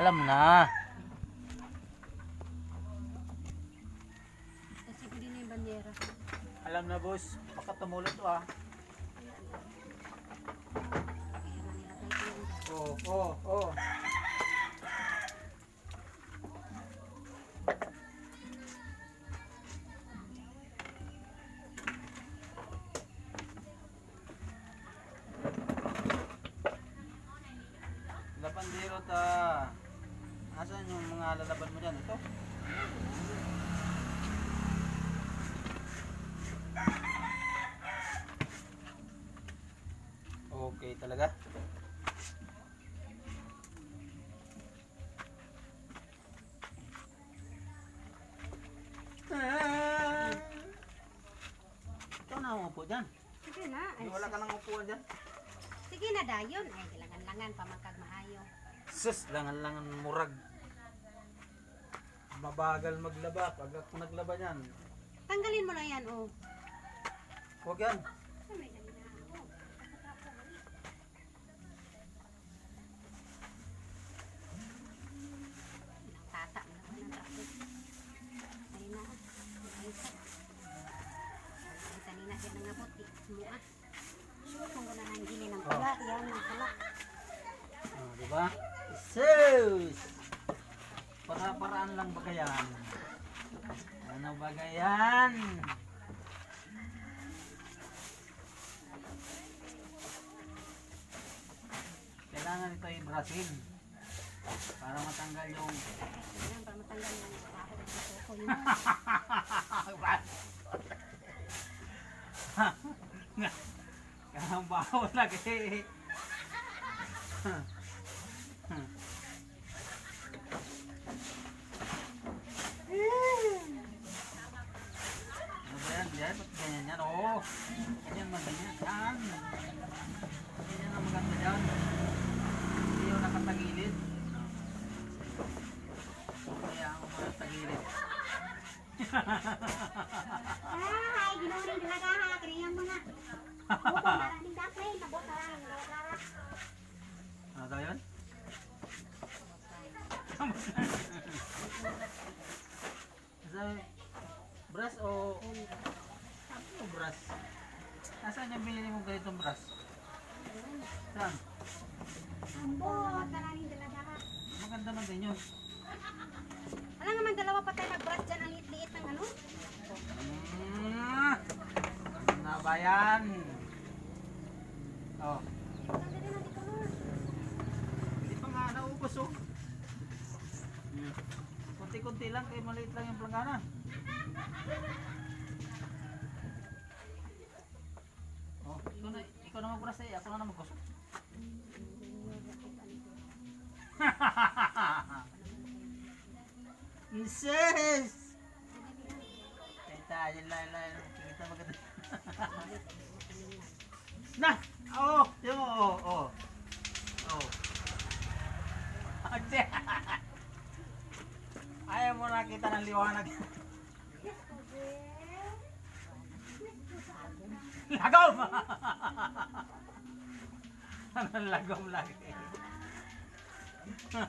Alam na. Kasi na yung bandera. Alam na boss. Baka to ah. Dyan. Oo, oo, oo. Lapandero ta. Asan yung mga lalaban mo dyan? Ito? Okay talaga. Ah. Ikaw na umupo dyan. Sige na. Ay, Wala ka nang upuan dyan. Sige na dayon. Ay, kilangan-langan pamakag maayo. Sus, langan-langan murag. Mabagal maglaba. Pag ako naglaba niyan, Tanggalin mo na yan, oh. huwag yan. Na tata na naman ang tapos. Ay na. Ay sa. Ay kanina din ang. Kung gili ng pula, yan ang pula. Oh, di ba? Sus! Para-paraan lang ba yan? Ano ba yan? Kailangan ito i-brasin para matanggal yung Ayan, para matanggal yung baho ng kuko yun. Ang baho lagi. Ano ba yan? Yan? Ba't ganyan yan? Oo. Ganyan man ganyan. Yan. Ganyan ang maganda dyan. Hindi yung nakatagilid. Kaya ako mga tagilid. Ay, ginuring talaga ha. Kaniyan mo na. Buko, maraming Saan? Ambot, maraming talaga ha. Maganda man din yun. Alam naman, dalawa pa tayo nag-brush dyan. Ang liit-liit ng ano. Mm, ano na ba yan? Oh, hindi pa nga naubos oh. Kunti-kunti lang, kaya maliit lang yung planggana. Oh, ikaw na, ikaw na magbrush eh, ako na na magkusok. Inses! Kaya tayo lang lang. Kita maganda. na! Oh! Mo, oh, oh. Oh. Ate! Ayaw mo nakita ng liwanag. Lagom! Anong lagom lagi? ừ.